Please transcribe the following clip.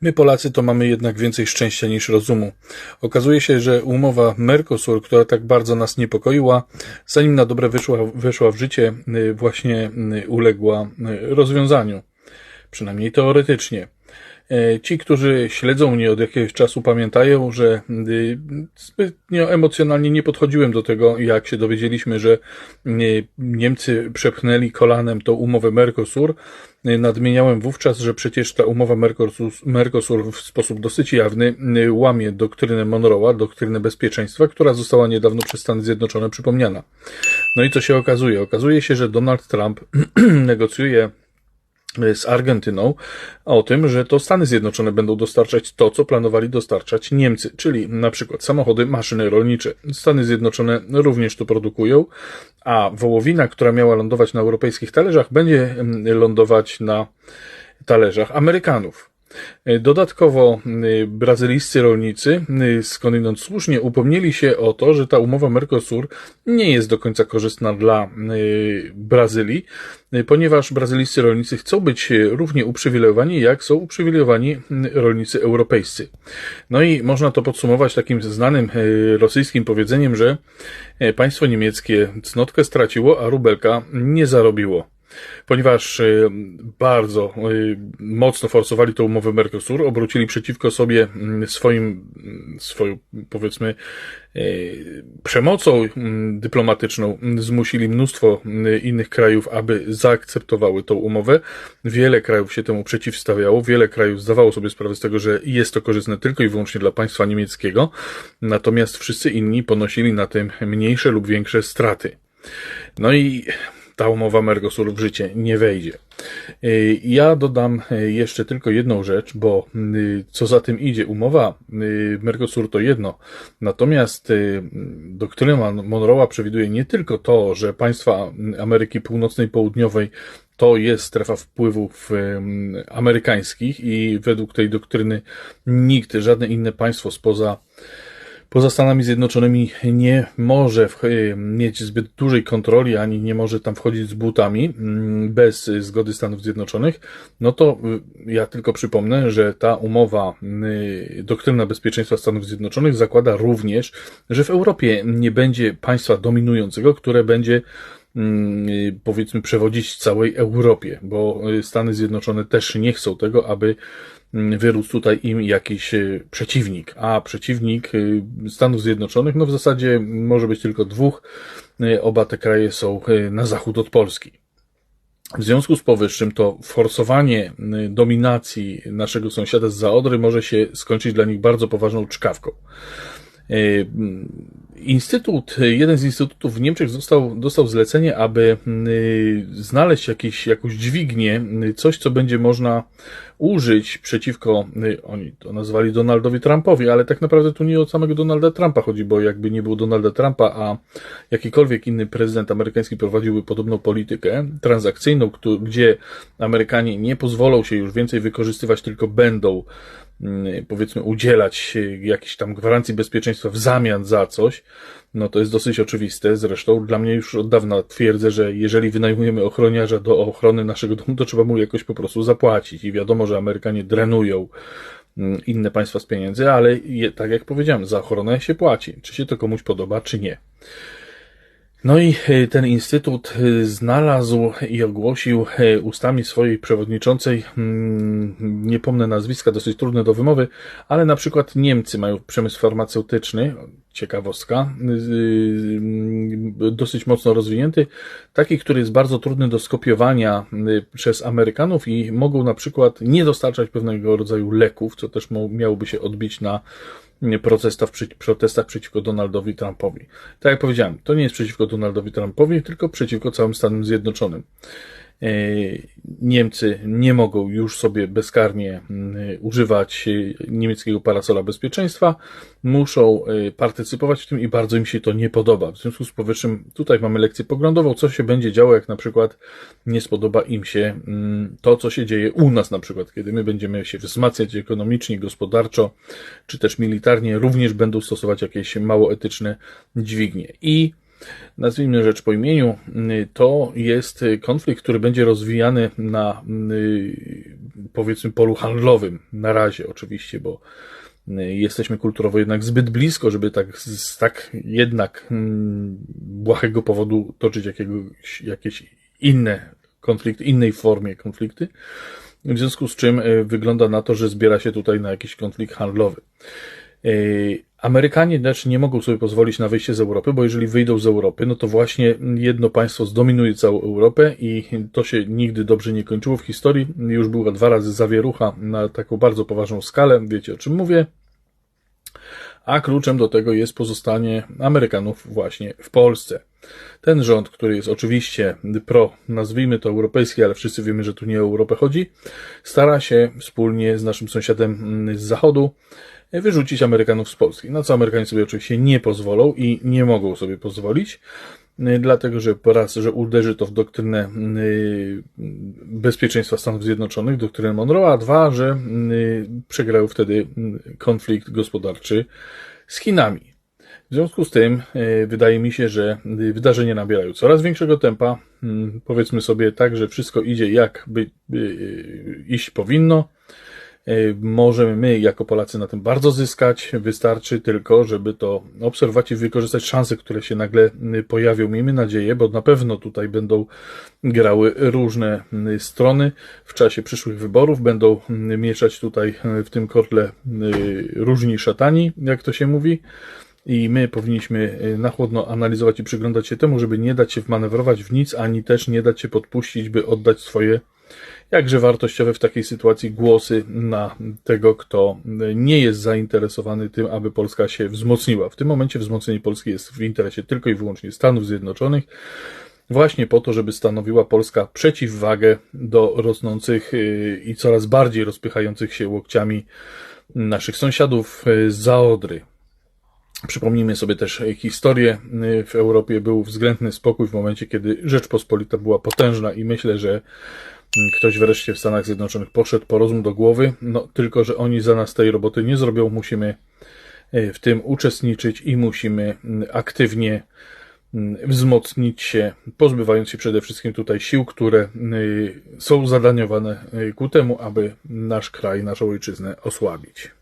My Polacy to mamy jednak więcej szczęścia niż rozumu. Okazuje się, że umowa Mercosur, która tak bardzo nas niepokoiła, zanim na dobre weszła w życie, y, właśnie y, uległa y, rozwiązaniu. Przynajmniej teoretycznie. E, ci, którzy śledzą mnie od jakiegoś czasu, pamiętają, że y, zbytnio emocjonalnie nie podchodziłem do tego, jak się dowiedzieliśmy, że y, Niemcy przepchnęli kolanem tą umowę Mercosur. Y, nadmieniałem wówczas, że przecież ta umowa Mercosur, Mercosur w sposób dosyć jawny łamie doktrynę Monroe'a, doktrynę bezpieczeństwa, która została niedawno przez Stany Zjednoczone przypomniana. No i co się okazuje? Okazuje się, że Donald Trump negocjuje z Argentyną o tym, że to Stany Zjednoczone będą dostarczać to, co planowali dostarczać Niemcy, czyli na przykład samochody, maszyny rolnicze. Stany Zjednoczone również to produkują, a wołowina, która miała lądować na europejskich talerzach, będzie mm, lądować na talerzach Amerykanów. Dodatkowo y, brazylijscy rolnicy, y, skądinąd słusznie, upomnieli się o to, że ta umowa Mercosur nie jest do końca korzystna dla y, Brazylii, ponieważ brazylijscy rolnicy chcą być równie uprzywilejowani, jak są uprzywilejowani rolnicy europejscy. No i można to podsumować takim znanym rosyjskim powiedzeniem, że państwo niemieckie cnotkę straciło, a rubelka nie zarobiło ponieważ y, bardzo y, mocno forsowali tę umowę Mercosur, obrócili przeciwko sobie mm, swoim, mm, swoją, powiedzmy, y, przemocą mm, dyplomatyczną, zmusili mnóstwo innych krajów, aby zaakceptowały tą umowę. Wiele krajów się temu przeciwstawiało, wiele krajów zdawało sobie sprawę z tego, że jest to korzystne tylko i wyłącznie dla państwa niemieckiego, natomiast wszyscy inni ponosili na tym mniejsze lub większe straty. No i ta umowa Mercosur w życie nie wejdzie. Y, ja dodam y, jeszcze tylko jedną rzecz, bo y, co za tym idzie, umowa Mercosur to jedno, natomiast doktryna Monroe'a przewiduje nie tylko to, że państwa Ameryki Północnej i Południowej to jest strefa wpływów amerykańskich i według tej doktryny nikt, żadne inne państwo spoza poza Stanami Zjednoczonymi nie może mieć zbyt dużej kontroli, ani nie może tam wchodzić z butami mm, bez zgody Stanów Zjednoczonych, no to y, ja tylko przypomnę, że ta umowa, y, doktryna bezpieczeństwa Stanów Zjednoczonych zakłada również, że w Europie nie będzie państwa dominującego, które będzie y, powiedzmy przewodzić całej Europie, bo Stany Zjednoczone też nie chcą tego, aby Mm, wyrósł tutaj im jakiś e, przeciwnik, a przeciwnik Stanów Zjednoczonych, no w zasadzie może być tylko dwóch. Oba te kraje są na zachód od Polski. W związku z powyższym to forsowanie dominacji naszego sąsiada z Zaodry może się skończyć dla nich bardzo poważną czkawką. Instytut, jeden z instytutów w Niemczech został, dostał zlecenie, aby znaleźć jakiś, jakąś dźwignię, coś, co będzie można użyć przeciwko, y, oni to nazwali Donaldowi Trumpowi, ale tak naprawdę tu nie o samego Donalda Trumpa chodzi, bo jakby nie było Donalda Trumpa, a jakikolwiek inny prezydent amerykański prowadziłby podobną politykę transakcyjną, gdzie Amerykanie nie pozwolą się już więcej wykorzystywać, tylko będą y, powiedzmy udzielać jakiejś tam gwarancji bezpieczeństwa w zamian za coś, no to jest dosyć oczywiste. Zresztą dla mnie już od dawna twierdzę, że jeżeli wynajmujemy ochroniarza do ochrony naszego domu, to trzeba mu jakoś po prostu zapłacić. I wiadomo, że Amerykanie drenują mm, inne państwa z pieniędzy, ale je, tak jak powiedziałem, za ochronę się płaci. Czy się to komuś podoba, czy nie. No i e, ten instytut e, znalazł i ogłosił e, ustami swojej przewodniczącej, mm, nie pomnę nazwiska, dosyć trudne do wymowy, ale na przykład Niemcy mają przemysł farmaceutyczny, ciekawostka, dosyć mocno rozwinięty, taki, który jest bardzo trudny do skopiowania przez Amerykanów i mogą na przykład nie dostarczać pewnego rodzaju leków, co też miałoby się odbić na protestach, protestach przeciwko Donaldowi Trumpowi. Tak jak powiedziałem, to nie jest przeciwko Donaldowi Trumpowi, tylko przeciwko całym Stanom Zjednoczonym. E, Niemcy nie mogą już sobie bezkarnie mm, używać e, niemieckiego parasola bezpieczeństwa, muszą e, partycypować w tym i bardzo im się to nie podoba. W związku z powyższym tutaj mamy lekcję poglądową, co się będzie działo, jak na przykład nie spodoba im się mm, to, co się dzieje u nas na przykład, kiedy my będziemy się wzmacniać ekonomicznie, gospodarczo, czy też militarnie, również będą stosować jakieś mało etyczne dźwignie. I nazwijmy rzecz po imieniu, to jest konflikt, który będzie rozwijany na powiedzmy polu handlowym na razie oczywiście, bo y, jesteśmy kulturowo jednak zbyt blisko, żeby tak z tak jednak mm, błahego powodu toczyć jakiegoś, jakieś inne konflikty, innej formie konflikty. W związku z czym y, wygląda na to, że zbiera się tutaj na jakiś konflikt handlowy. Amerykanie też nie mogą sobie pozwolić na wyjście z Europy, bo jeżeli wyjdą z Europy, no to właśnie jedno państwo zdominuje całą Europę i to się nigdy dobrze nie kończyło w historii. Już była dwa razy zawierucha na taką bardzo poważną skalę, wiecie o czym mówię. A kluczem do tego jest pozostanie Amerykanów właśnie w Polsce. Ten rząd, który jest oczywiście pro, nazwijmy to europejski, ale wszyscy wiemy, że tu nie o Europę chodzi, stara się wspólnie z naszym sąsiadem z zachodu wyrzucić Amerykanów z Polski. Na co Amerykanie sobie oczywiście nie pozwolą i nie mogą sobie pozwolić, y, dlatego że po raz, że uderzy to w doktrynę y, bezpieczeństwa Stanów Zjednoczonych, doktrynę Monroe, a dwa, że y, przegrają wtedy konflikt gospodarczy z Chinami. W związku z tym wydaje mi się, że wydarzenia nabierają coraz większego tempa. Powiedzmy sobie tak, że wszystko idzie jak by iść powinno. E, możemy my jako Polacy na tym bardzo zyskać. Wystarczy tylko, żeby to obserwować i wykorzystać szanse, które się nagle pojawią. Miejmy nadzieję, bo na pewno tutaj będą grały różne strony w czasie przyszłych wyborów. Będą mieszać tutaj w tym kotle różni szatani, jak to się mówi. I my powinniśmy na chłodno analizować i przyglądać się temu, żeby nie dać się wmanewrować w nic, ani też nie dać się podpuścić, by oddać swoje jakże wartościowe w takiej sytuacji głosy na tego, kto nie jest zainteresowany tym, aby Polska się wzmocniła. W tym momencie wzmocnienie Polski jest w interesie tylko i wyłącznie Stanów Zjednoczonych, właśnie po to, żeby stanowiła Polska przeciwwagę do rosnących y, i coraz bardziej rozpychających się łokciami naszych sąsiadów z Zaodry. Przypomnijmy sobie też historię. Y, w Europie był względny spokój w momencie, kiedy Rzeczpospolita była potężna i myślę, że ktoś wreszcie w Stanach Zjednoczonych poszedł po rozum do głowy, no tylko, że oni za nas tej roboty nie zrobią, musimy e, w tym uczestniczyć i musimy aktywnie wzmocnić się, pozbywając się przede wszystkim tutaj sił, które są zadaniowane ku temu, aby nasz kraj, naszą ojczyznę osłabić.